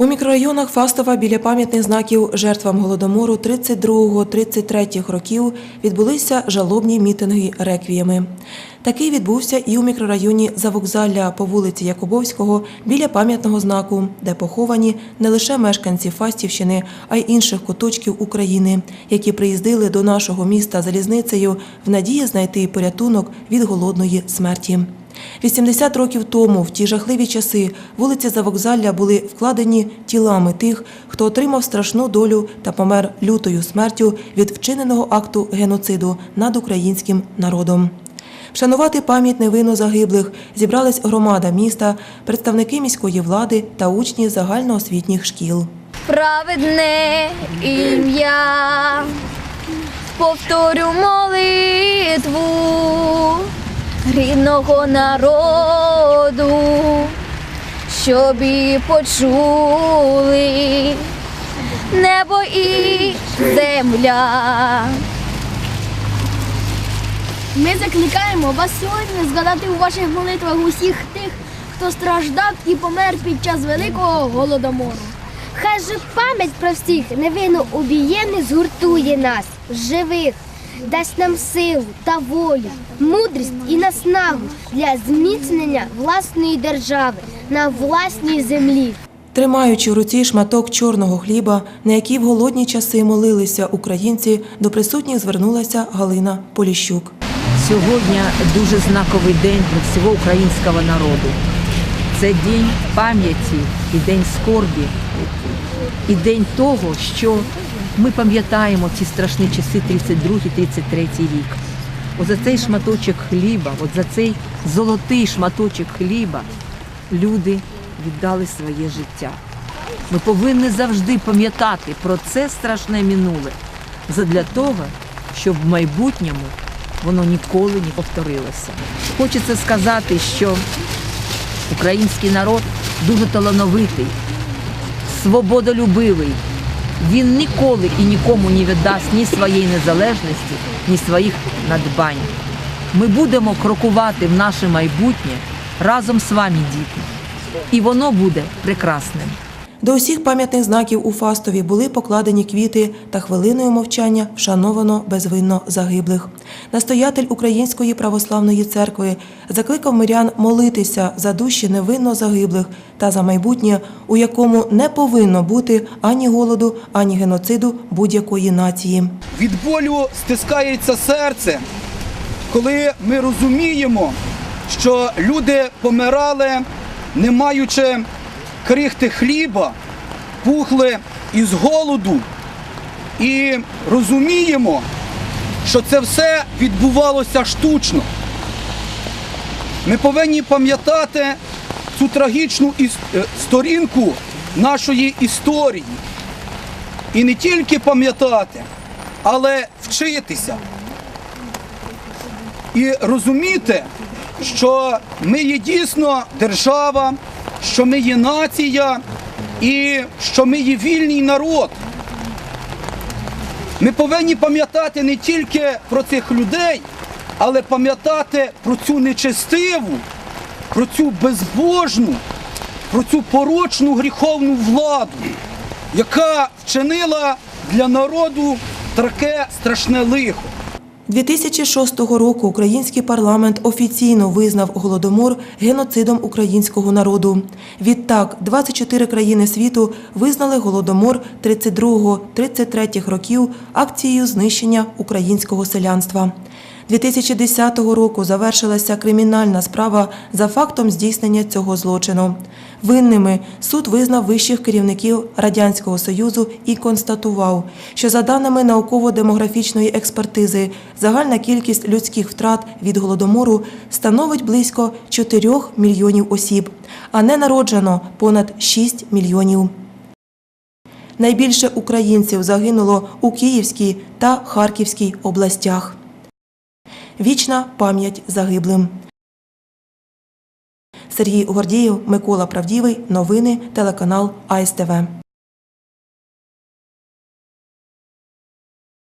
У мікрорайонах Фастова біля пам'ятних знаків жертвам голодомору 32-33 років відбулися жалобні мітинги реквіями. Такий відбувся і у мікрорайоні Завокзалля по вулиці Якубовського біля пам'ятного знаку, де поховані не лише мешканці Фастівщини, а й інших куточків України, які приїздили до нашого міста залізницею в надії знайти порятунок від голодної смерті. 80 років тому, в ті жахливі часи, вулиці Завокзалля були вкладені тілами тих, хто отримав страшну долю та помер лютою смертю від вчиненого акту геноциду над українським народом. Вшанувати пам'ять невинно загиблих зібрались громада міста, представники міської влади та учні загальноосвітніх шкіл. праведне ім'я, повторю молитву рідного народу, щоб і почули небо і земля. Ми закликаємо вас сьогодні згадати у ваших молитвах усіх тих, хто страждав і помер під час великого голодомору. Хай же пам'ять про всіх невинно убієнних згуртує нас, живих, дасть нам силу та волю, мудрість і наснагу для зміцнення власної держави на власній землі. Тримаючи в руці шматок чорного хліба, на який в голодні часи молилися українці, до присутніх звернулася Галина Поліщук. Сьогодні дуже знаковий день для всього українського народу. Це день пам'яті і день скорбі, і день того, що ми пам'ятаємо ці страшні часи 32-33 рік. От за цей шматочок хліба, от за цей золотий шматочок хліба люди віддали своє життя. Ми повинні завжди пам'ятати про це страшне минуле, задля того, щоб в майбутньому воно ніколи не повторилося. Хочеться сказати, що український народ дуже талановитий, свободолюбивий. Він ніколи і нікому не віддасть ні своєї незалежності, ні своїх надбань. Ми будемо крокувати в наше майбутнє разом з вами, діти. І воно буде прекрасним. До усіх пам'ятних знаків у Фастові були покладені квіти та хвилиною мовчання вшановано безвинно загиблих. Настоятель Української православної церкви закликав мирян молитися за душі невинно загиблих та за майбутнє, у якому не повинно бути ані голоду, ані геноциду будь-якої нації. Від болю стискається серце, коли ми розуміємо, що люди помирали, не маючи крихти хліба, пухли із голоду. І розуміємо, що це все відбувалося штучно. Ми повинні пам'ятати цю трагічну е, сторінку нашої історії. І не тільки пам'ятати, але вчитися. І розуміти, що ми є дійсно держава, що ми є нація і що ми є вільний народ. Ми повинні пам'ятати не тільки про цих людей, але пам'ятати про цю нечестиву, про цю безбожну, про цю порочну гріховну владу, яка вчинила для народу таке страшне лихо. 2006 року український парламент офіційно визнав голодомор геноцидом українського народу. Відтак, 24 країни світу визнали голодомор 32-33 років акцією знищення українського селянства. 2010 року завершилася кримінальна справа за фактом здійснення цього злочину. Винними суд визнав вищих керівників Радянського Союзу і констатував, що за даними науково-демографічної експертизи, загальна кількість людських втрат від голодомору становить близько 4 мільйонів осіб, а не народжено понад 6 мільйонів. Найбільше українців загинуло у Київській та Харківській областях. Вічна пам'ять загиблим. Сергій Гордієв, Микола Правдівий. Новини. Телеканал АСТВ.